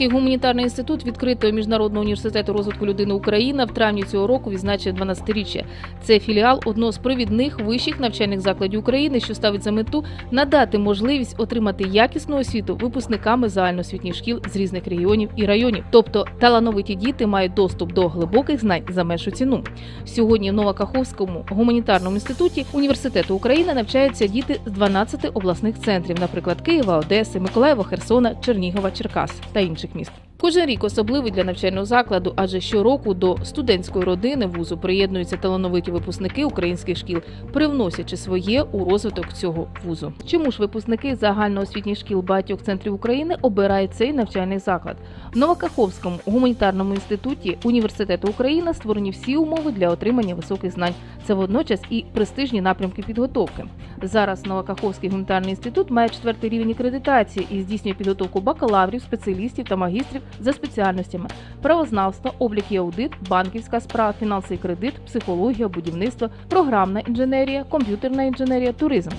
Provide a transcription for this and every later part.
Новокаховський гуманітарний інститут відкритого міжнародного університету розвитку людини Україна в травні цього року відзначив 12-річчя. Це філіал одного з провідних вищих навчальних закладів України, що ставить за мету надати можливість отримати якісну освіту випускниками загальноосвітніх шкіл з різних регіонів і районів. Тобто талановиті діти мають доступ до глибоких знань за меншу ціну. Сьогодні в Новокаховському гуманітарному інституті університету України навчаються діти з 12 обласних центрів, наприклад, Києва, Одеси, Миколаєва, Херсона, Чернігова, Черкас та інших міст. Кожен рік особливий для навчального закладу, адже щороку до студентської родини вузу приєднуються талановиті випускники українських шкіл, привносячи своє у розвиток цього вузу. Чому ж випускники загальноосвітніх шкіл багатьох центрів України обирають цей навчальний заклад? В Новокаховському гуманітарному інституті університету України створені всі умови для отримання високих знань. Це водночас і престижні напрямки підготовки. Зараз Новокаховський гуманітарний інститут має четвертий рівень акредитації і здійснює підготовку бакалаврів, спеціалістів та магістрів за спеціальностями: правознавство, облік і аудит, банківська справа, фінанси кредит, психологія, будівництво, програмна інженерія, комп'ютерна інженерія, туризм.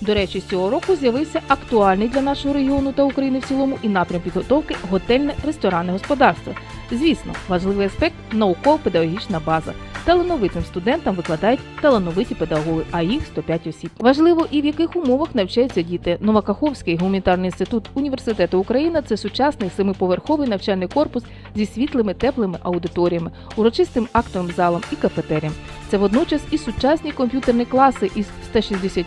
До речі, з цього року з'явився актуальний для нашого регіону та України в цілому і напрям підготовки готельне ресторанне господарство. Звісно, важливий аспект науково-педагогічна база. Талановитим студентам викладають талановиті педагоги, а їх 105 осіб. Важливо і в яких умовах навчаються діти. Новокаховський гуманітарний інститут університету України це сучасний семиповерховий навчальний корпус зі світлими теплими аудиторіями, урочистим актовим залом і кафетерієм. Це водночас і сучасні комп'ютерні класи із 160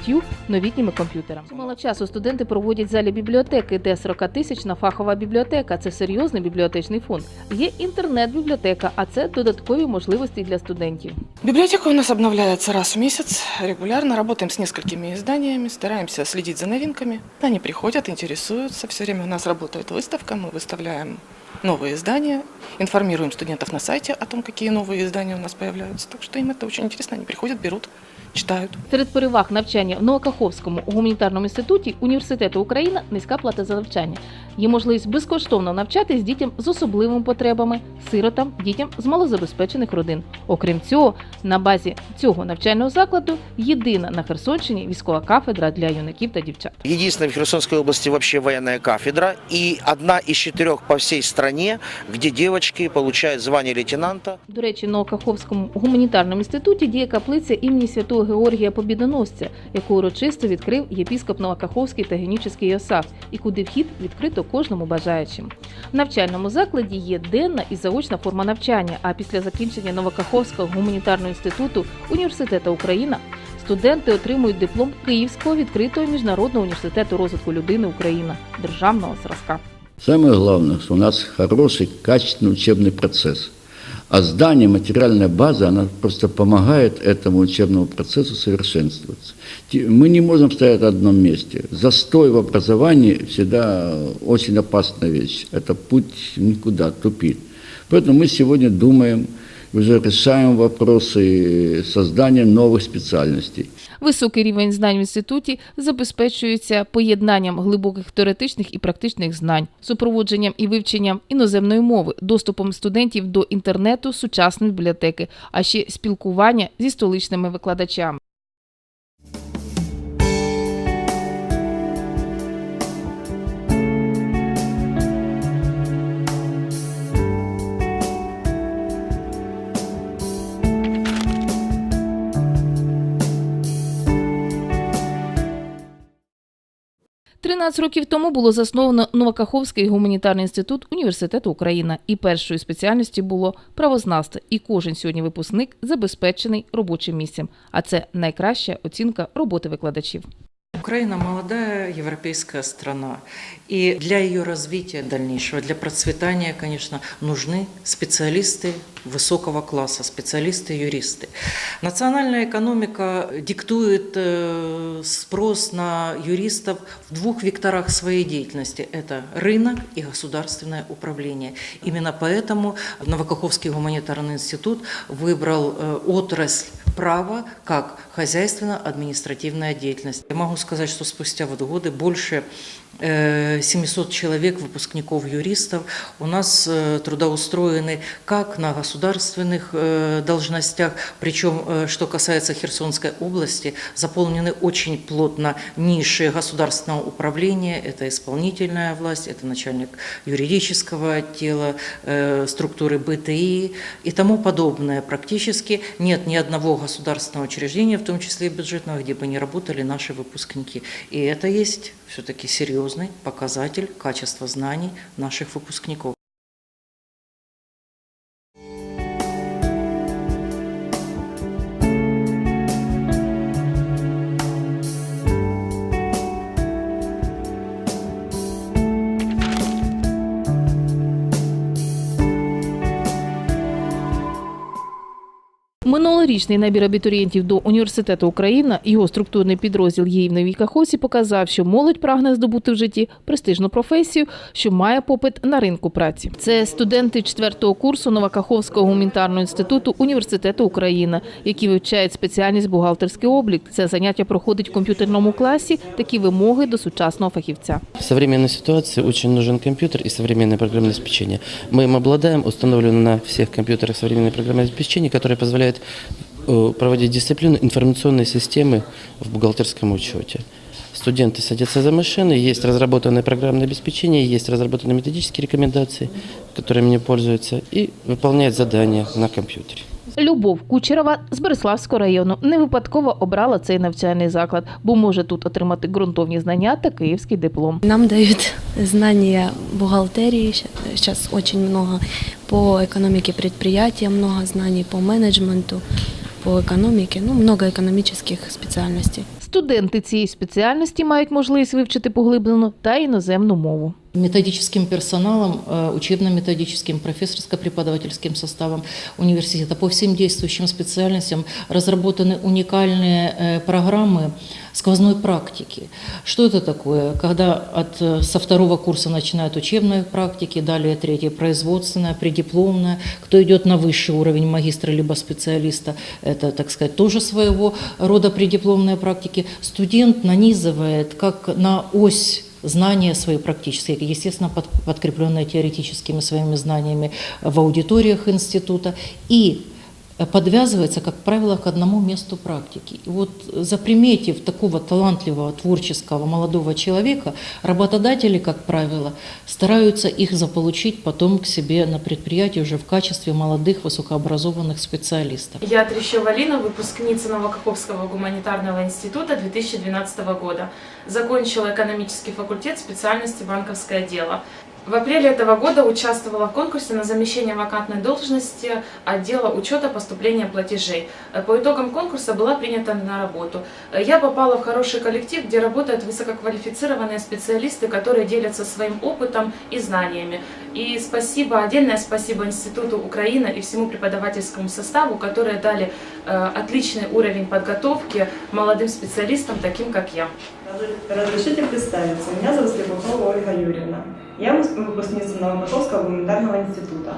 новітніми комп'ютерами. Чимало часу студенти проводять в залі бібліотеки, де 40-тисячна фахова бібліотека. Це серйозний бібліотечний фонд. Є інтернет-бібліотека, а це додаткові можливості для студентів. Библиотека у нас обновляется раз в месяц. Регулярно работаем с несколькими изданиями, стараемся следить за новинками. Они приходят, интересуются. Все время у нас работает выставка, мы выставляем новые издания, информируем студентов на сайте о том, какие новые издания у нас появляются. Так что им это очень интересно. Они приходят, берут, читают. Серед переваг навчання в Новокаховському гуманітарному інституті університету Україна низька плата за навчання. Є можливість безкоштовно навчатись дітям з особливими потребами, сиротам, дітям з малозабезпечених родин. Окрім цього, на базі цього навчального закладу єдина на Херсонщині військова кафедра для юнаків та дівчат. Единственная в Херсонской области вообще военная кафедра и одна из четырех по всей стране, где девочки получают звание лейтенанта. До речі, на Каховському гуманітарному інституті діє каплиця імені святого Георгія Побідоносця, яку урочисто відкрив єпіскоп Новокаховський та Генічеський Йосаф, і куди вхід відкрито кожному бажаючим. В навчальному закладі є денна і заочна форма навчання. А після закінчення Новокаховського гуманітарного інституту університету Україна студенти отримують диплом Київського відкритого міжнародного університету розвитку людини Україна державного зразка. Самое главное, что у нас хороший, качественный учебный процесс. А здание, материальная база, она просто помогает этому учебному процессу совершенствоваться. Те- Мы не можем стоять на одном месте. Застой в образовании всегда очень опасная вещь. Это путь никуда, тупик. Поэтому мы сегодня думаем, уже решаем вопросы создания новых спеціальностей. Високий рівень знань в інституті забезпечується поєднанням глибоких теоретичних і практичних знань, супроводженням і вивченням іноземної мови, доступом студентів до інтернету, сучасної бібліотеки, а ще спілкування зі столичними викладачами. Тринадцять років тому було засновано Новокаховський гуманітарний інститут університету Україна, і першою спеціальністю було правознавство. І кожен сьогодні випускник забезпечений робочим місцем. А це найкраща оцінка роботи викладачів. Украина молодая европейская страна, и для ее развития дальнейшего, для процветания, конечно, нужны специалисты высокого класса, специалисты-юристы. Национальная экономика диктует э, спрос на юристов в двух векторах своей деятельности. Это рынок и государственное управление. Именно поэтому Новокаховский гуманитарный институт выбрал э, отрасль право как хозяйственно-административная деятельность. Я могу сказать, что спустя вот годы больше э, 700 человек, выпускников юристов, у нас э, трудоустроены как на государственных э, должностях, причем, э, что касается Херсонской области, заполнены очень плотно ниши государственного управления, это исполнительная власть, это начальник юридического отдела, э, структуры БТИ и тому подобное. Практически нет ни одного государственного учреждения, в том числе и бюджетного, где бы не работали наши выпускники. И это есть все-таки серьезный показатель качества знаний наших выпускников. Минулорічний набір абітурієнтів до університету Україна, його структурний підрозділ «Єї в новій Кахосі» показав, що молодь прагне здобути в житті престижну професію, що має попит на ринку праці. Це студенти четвертого курсу Новокаховського гуманітарного інституту університету Україна, які вивчають спеціальність бухгалтерський облік. Це заняття проходить в комп'ютерному класі. Такі вимоги до сучасного фахівця. В современной ситуации очень нужен компьютер и современное программное обеспечение. Мы им обладаем, установлено на всех компьютерах современное программное обеспечение, которое позволяет э, проводить дисциплину информационной системы в бухгалтерском учете. Студенты садятся за машины, есть разработанное программное обеспечение, есть разработанные методические рекомендации, которыми они пользуются, и выполняют задания на компьютере. Любов Кучерова з Береславського району не випадково обрала цей навчальний заклад, бо може тут отримати ґрунтовні знання та київський диплом. Нам дают знания бухгалтерии, сейчас очень много по экономике предприятия, много знаний по менеджменту, по економіці, ну, много економічних спеціальностей. Студенти цієї спеціальності мають можливість вивчити поглиблену та іноземну мову методическим персоналом, э, учебно-методическим, профессорско-преподавательским составом университета по всем действующим специальностям разработаны уникальные э, программы сквозной практики. Что это такое? Когда от, э, со второго курса начинают учебные практики, далее третья производственная, предипломная, кто идет на высший уровень магистра либо специалиста, это, так сказать, тоже своего рода предипломные практики. Студент нанизывает как на ось знания свои практические, естественно, под- подкрепленные теоретическими своими знаниями в аудиториях института, и подвязывается, как правило, к одному месту практики. И вот э, заприметив такого талантливого, творческого молодого человека, работодатели, как правило, стараются их заполучить потом к себе на предприятие уже в качестве молодых, высокообразованных специалистов. Я Трещева Лина, выпускница Новокаховского гуманитарного института 2012 года. Закончила экономический факультет специальности банковское дело. В апреле этого года участвовала в конкурсе на замещение вакантной должности отдела учета поступления платежей. По итогам конкурса была принята на работу. Я попала в хороший коллектив, где работают высококвалифицированные специалисты, которые делятся своим опытом и знаниями. И спасибо, отдельное спасибо Институту Украина и всему преподавательскому составу, которые дали э, отличный уровень подготовки молодым специалистам, таким как я. Разрешите представиться. Меня зовут Слепакова Ольга Юрьевна. Я выпускница Новопосольского гуманитарного института.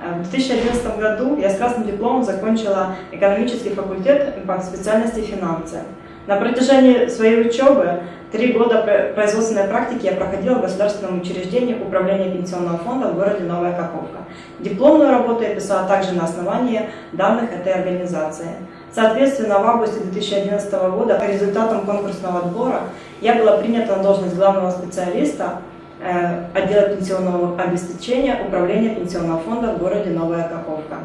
Э, В 2011 году я с красным дипломом закончила экономический факультет по специальности финансы. На протяжении своей учебы три года пр- производственной практики я проходила в государственном учреждении управления пенсионного фонда в городе Новая Каховка. Дипломную работу я писала также на основании данных этой организации. Соответственно, в августе 2011 года по результатам конкурсного отбора я была принята на должность главного специалиста э, отдела пенсионного обеспечения Управления пенсионного фонда в городе Новая Каховка.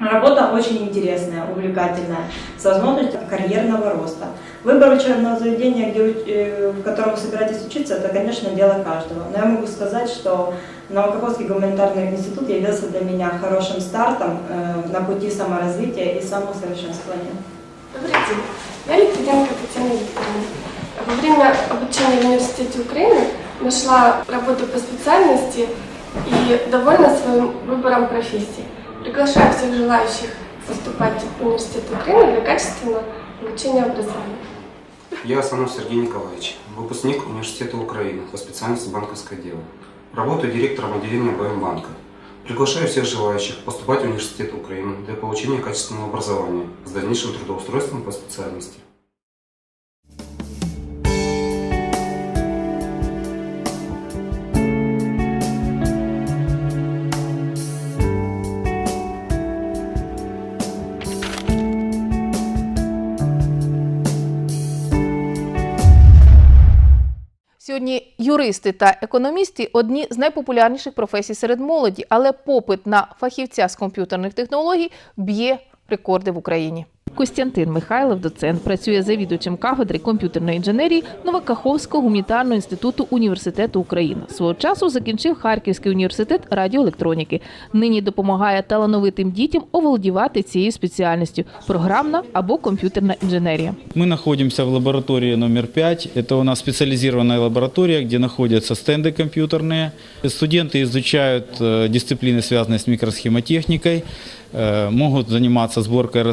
Работа очень интересная, увлекательная, с возможностью карьерного роста. Выбор учебного заведения, где, э, в котором вы собираетесь учиться, это, конечно, дело каждого. Но я могу сказать, что Новокаховский гуманитарный институт явился для меня хорошим стартом э, на пути саморазвития и самоусовершенствования. Добрый день. Я Литвиненко Татьяна Викторовна. Во время обучения в университете Украины нашла работу по специальности и довольна своим выбором профессии. Приглашаю всех желающих поступать в университет Украины для качественного получения образования. Я Асанов Сергей Николаевич, выпускник Университета Украины по специальности банковское дело. Работаю директором отделения БМ банка. Приглашаю всех желающих поступать в университет Украины для получения качественного образования с дальнейшим трудоустройством по специальности. Юристи та економісти одні з найпопулярніших професій серед молоді, але попит на фахівця з комп'ютерних технологій б'є рекорди в Україні. Костянтин Михайлов, доцент, працює завідувачем кафедри комп'ютерної інженерії Новокаховського гуманітарного інституту університету України. Свого часу закінчив Харківський університет радіоелектроніки. Нині допомагає талановитим дітям оволодівати цією спеціальністю програмна або комп'ютерна інженерія. Мы находимся в лаборатории номер 5. Это у нас специализированная лаборатория, где находятся стенды компьютерные. Студенты изучают э, дисциплины, связанные с микросхемотехникой, э, могут заниматься сборкой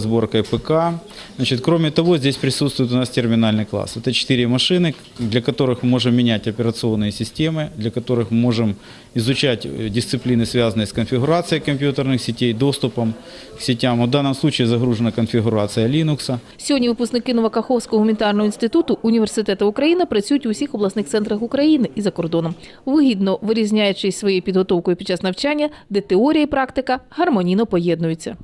и разборкой ПК. Значит, кроме того, здесь присутствует у нас терминальный класс. Это четыре машины, для которых мы можем менять операционные системы, для которых мы можем изучать э, дисциплины, связанные с конфигурацией компьютерных сетей, доступом к сетям. В данном случае загружена конфигурация Linux. Сьогодні випускники Новокаховського гуманітарного інституту університету України працюють у всіх обласних центрах України і за кордоном, вигідно вирізняючись своєю підготовкою під час навчання, де теорія і практика гармонійно поєднуються.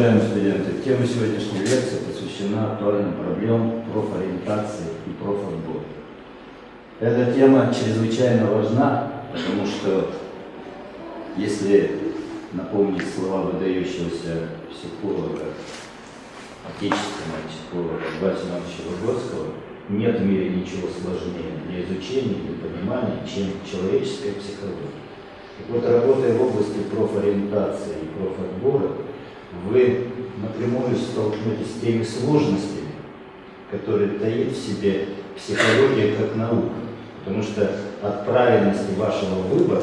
Уважаемые студенты, тема сегодняшней лекции посвящена актуальным проблемам профориентации и профотбора. Эта тема чрезвычайно важна, потому что если напомнить слова выдающегося психолога, отечественного психолога Льва Семеновича Выгодского, нет в мире ничего сложнее для изучения и для понимания, чем человеческая психология. Так вот, работая в области профориентации и профотбора, вы напрямую столкнетесь с теми сложностями, которые таит в себе психология как наука. Потому что от правильности вашего выбора,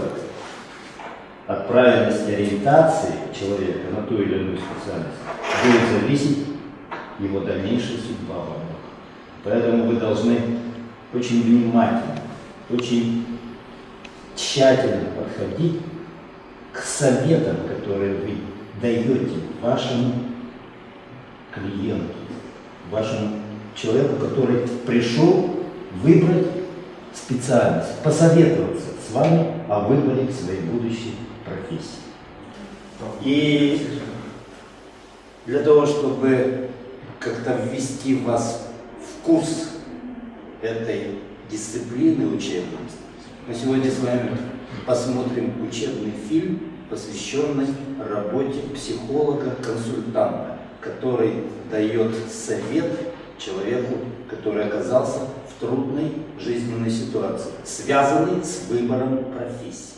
от правильности ориентации человека на ту или иную специальность будет зависеть его дальнейшая судьба во. Поэтому вы должны очень внимательно, очень тщательно подходить к советам, которые вы даете вашему клиенту, вашему человеку, который пришел выбрать специальность, посоветоваться с вами о выборе своей будущей профессии. И для того, чтобы как-то ввести вас в курс этой дисциплины учебной, мы сегодня с вами посмотрим учебный фильм, посвященный работе психолога-консультанта, который дает совет человеку, который оказался в трудной жизненной ситуации, связанной с выбором профессии.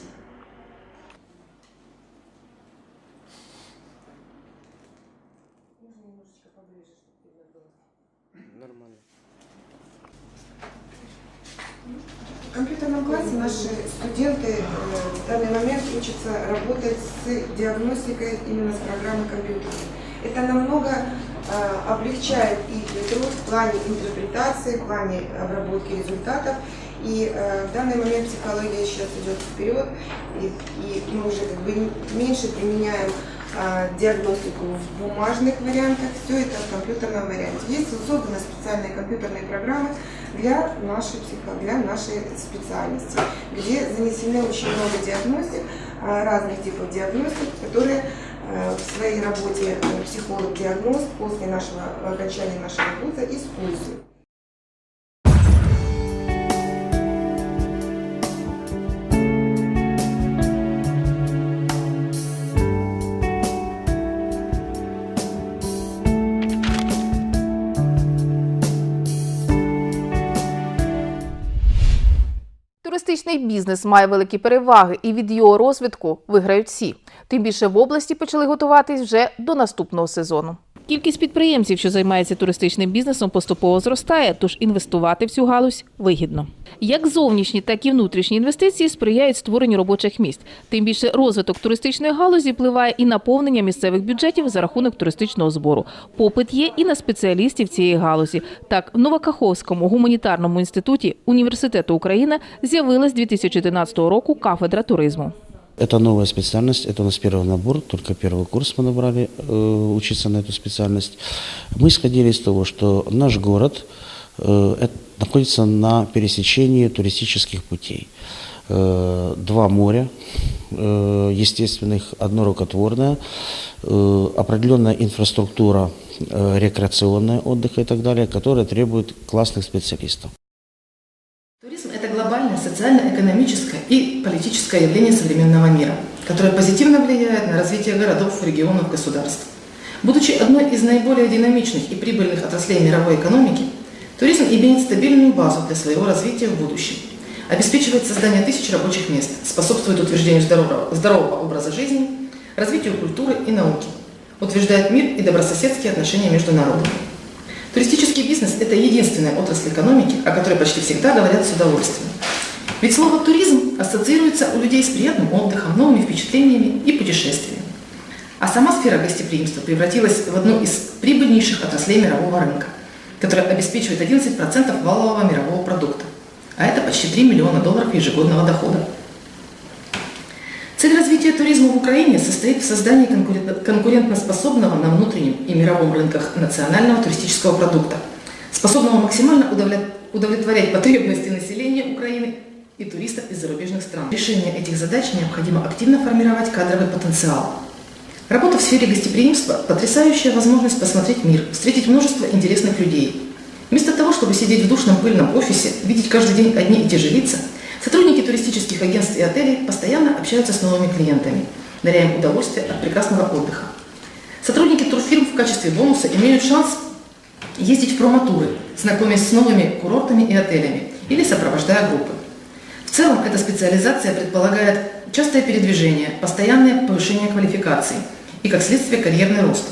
Классе наши студенты э, в данный момент учатся работать с диагностикой именно с программой компьютера. Это намного э, облегчает их труд в плане интерпретации, в плане обработки результатов. И э, в данный момент психология сейчас идет вперед, и, и мы уже как бы меньше применяем э, диагностику в бумажных вариантах, все это в компьютерном варианте. Есть созданы специальные компьютерные программы для нашей психо, для нашей специальности, где занесены очень много диагностик, э, разных типов диагностик, которые э, в своей работе э, психолог-диагност после нашего окончания нашего вуза использует. Туристичний бізнес має великі переваги, і від його розвитку виграють всі. Тим більше в області почали готуватись вже до наступного сезону. Кількість підприємців, що займаються туристичним бізнесом, поступово зростає, тож інвестувати в цю галузь вигідно. Як зовнішні, так і внутрішні інвестиції сприяють створенню робочих місць. Тим більше розвиток туристичної галузі впливає і наповнення місцевих бюджетів за рахунок туристичного збору. Попит є і на спеціалістів цієї галузі. Так, в Новокаховському гуманітарному інституті університету України з'явилась 2011 року кафедра туризму. Это новая специальность, это у нас первый набор, только первый курс мы набрали э, учиться на эту специальность. Мы исходили из того, что наш город э, находится на пересечении туристических путей. Э, два моря э, естественных, одно рукотворное, э, определенная инфраструктура э, рекреационная, отдыха и так далее, которая требует классных специалистов. Социально-экономическое и политическое явление современного мира, которое позитивно влияет на развитие городов, регионов, государств. Будучи одной из наиболее динамичных и прибыльных отраслей мировой экономики, туризм имеет стабильную базу для своего развития в будущем, обеспечивает создание тысяч рабочих мест, способствует утверждению здорового, здорового образа жизни, развитию культуры и науки, утверждает мир и добрососедские отношения между народами. Туристический бизнес – это единственная отрасль экономики, о которой почти всегда говорят с удовольствием. Ведь слово «туризм» ассоциируется у людей с приятным отдыхом, новыми впечатлениями и путешествиями. А сама сфера гостеприимства превратилась в одну из прибыльнейших отраслей мирового рынка, которая обеспечивает 11% валового мирового продукта. А это почти 3 миллиона долларов ежегодного дохода. Цель развития туризма в Украине состоит в создании конкурен- конкурентоспособного на внутреннем и мировом рынках национального туристического продукта, способного максимально удовлет- удовлетворять потребности населения Украины и туристов из зарубежных стран. Для решения этих задач необходимо активно формировать кадровый потенциал. Работа в сфере гостеприимства – потрясающая возможность посмотреть мир, встретить множество интересных людей. Вместо того, чтобы сидеть в душном пыльном офисе, видеть каждый день одни и те же лица, сотрудники туристических агентств и отелей постоянно общаются с новыми клиентами, даря им удовольствие от прекрасного отдыха. Сотрудники турфирм в качестве бонуса имеют шанс ездить в промотуры, знакомясь с новыми курортами и отелями или сопровождая группы. В целом, эта специализация предполагает частое передвижение, постоянное повышение квалификации и, как следствие, карьерный рост.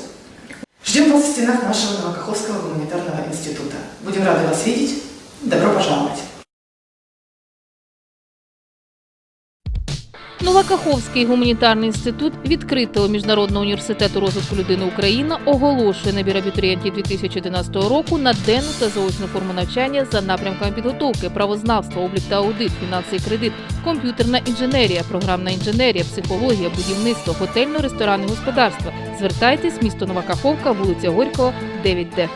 Ждем вас в стенах нашего Новокаховского гуманитарного института. Будем рады вас видеть. Добро пожаловать! Новокаховський гуманітарний інститут відкритого міжнародного університету розвитку людини Україна оголошує набір абітурієнтів 2011 року на денну та заочну форму навчання за напрямками підготовки, правознавство, облік та аудит, фінанси і кредит, комп'ютерна інженерія, програмна інженерія, психологія, будівництво, готельно-ресторанне господарство. Звертайтесь, місто Нова Каховка, вулиця Горького, 9Д.